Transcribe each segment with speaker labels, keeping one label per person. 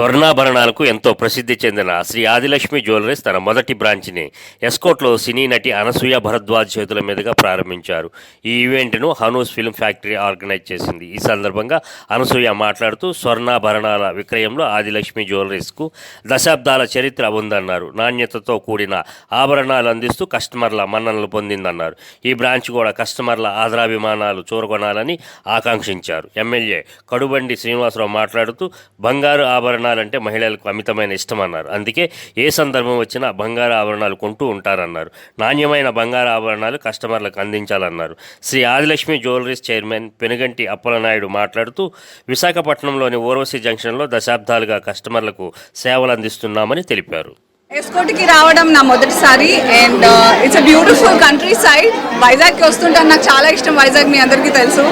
Speaker 1: స్వర్ణాభరణాలకు ఎంతో ప్రసిద్ధి చెందిన శ్రీ ఆదిలక్ష్మి జ్యువెలరీస్ తన మొదటి బ్రాంచ్ని ఎస్కోట్లో సినీ నటి అనసూయ భరద్వాజ్ చేతుల మీదుగా ప్రారంభించారు. ఈ ఈవెంట్ను హనూస్ ఫిల్మ్ ఫ్యాక్టరీ ఆర్గనైజ్ చేసింది. ఈ సందర్భంగా అనసూయ మాట్లాడుతూ స్వర్ణాభరణాల విక్రయంలో ఆదిలక్ష్మి జ్యువెలరీస్కు దశాబ్దాల చరిత్ర ఉందన్నారు. నాణ్యతతో కూడిన ఆభరణాలు అందిస్తూ కస్టమర్ల మన్ననలు పొందిందన్నారు. ఈ బ్రాంచ్ కూడా కస్టమర్ల ఆదరాభిమానాలు చూరగొనాలని ఆకాంక్షించారు. ఎమ్మెల్యే కడుబండి శ్రీనివాసరావు మాట్లాడుతూ బంగారు ఆభరణాలంటే మహిళలకు అమితమైన ఇష్టం అన్నారు అందుకే ఏ సందర్భం వచ్చినా బంగారు ఆభరణాలు కొంటూ ఉంటారన్నారు. నాణ్యమైన బంగారు ఆభరణాలు కస్టమర్లకు అందించాలన్నారు. శ్రీ ఆదిలక్ష్మి జ్యువెలరీస్ చైర్మన్ పెనుగంటి అప్పలనాయుడు మాట్లాడుతూ విశాఖపట్నంలోని ఊర్వశి జంక్షన్లో దశాబ్దాలుగా కస్టమర్లకు సేవలు అందిస్తున్నామని తెలిపారు.
Speaker 2: ఎస్కోట్కి రావడం నా మొదటిసారి and it's a beautiful countryside వైజాగ్కి వస్తుంటాను. నాకు చాలా ఇష్టం వైజాగ్ మీ అందరికీ తెలుసు.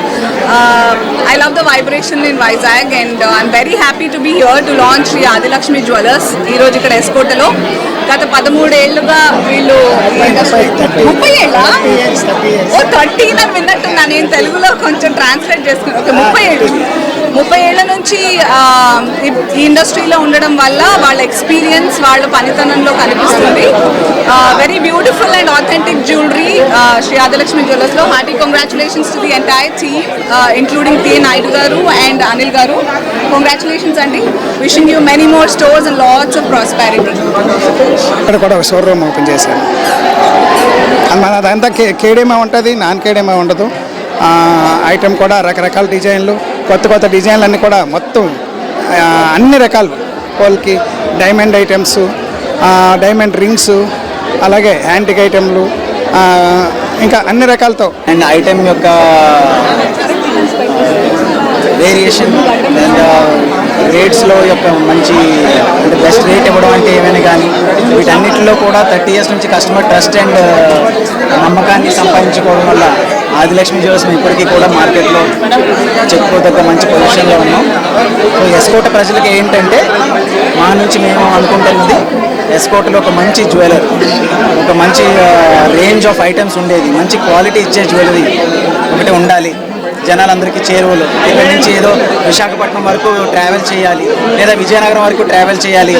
Speaker 2: I love the vibration in Vizag and I'm very happy to be here to launch Shri Adilakshmi jewellers ఈరోజు ఇక్కడ ఎస్కోటలో. గత పదమూడేళ్ళుగా వీళ్ళు ముప్పై ఏళ్ళ? ఓ థర్టీ అని విన్నట్టున్నా నేను తెలుగులో కొంచెం ట్రాన్స్లేట్ చేసుకున్నాను ఓకే ముప్పై ఏళ్ళు. ముప్పై ఏళ్ళ నుంచి ఈ- ఇండస్ట్రీలో ఉండడం వల్ల వాళ్ళ ఎక్స్పీరియన్స్ వాళ్ళ పనితనంలో కనిపిస్తుంది. Very beautiful and authentic jewellery Shri Adilakshmi జ్యువెలర్స్లో hearty congratulations to the entire team including T Naidu garu and Anil garu. Congratulations అండి. Wishing you many more stores and lots of prosperity
Speaker 3: ఇక్కడ కూడా ఒక showroom room open చేశాను మన అదంతా కే ఉంటుంది non కేడీఎంఏ ఉండదు item కూడా రకరకాల డిజైన్లు. కొత్త కొత్త డిజైన్లన్నీ కూడా మొత్తం అన్ని రకాలు. Polki diamond items diamond rings అలాగే యాంటిక్ ఐటెంలు ఇంకా అన్ని రకాలతో.
Speaker 4: అండ్ ఐటెం యొక్క వేరియేషన్ అండ్ రేట్స్లో యొక్క మంచి అంటే బెస్ట్ రేట్ ఇవ్వడం అంటే ఏమైనా కానీ వీటన్నిటిలో కూడా థర్టీ ఇయర్స్ నుంచి కస్టమర్ ట్రస్ట్ అండ్ నమ్మకాన్ని సంపాదించుకోవడం వల్ల ఆదిలక్ష్మి జ్యువెల్స్ ఇప్పటికీ కూడా మార్కెట్లో చెప్పుకోదగ్గ మంచి పొజిషన్లో ఉన్నాం. సో ఎస్కోట ప్రజలకు ఏంటంటే మా నుంచి మేము అనుకుంటున్నది ఎస్కోటలో ఒక మంచి జ్యువెలర్ ఒక మంచి రేంజ్ ఆఫ్ ఐటమ్స్ ఉండేది మంచి క్వాలిటీ ఇచ్చే జ్యువెలరీ ఒకటి ఉండాలి. జనాలందరికీ చేరువలు ఇక్కడి నుంచి ఏదో విశాఖపట్నం వరకు ట్రావెల్ చేయాలి లేదా విజయనగరం వరకు ట్రావెల్ చేయాలి.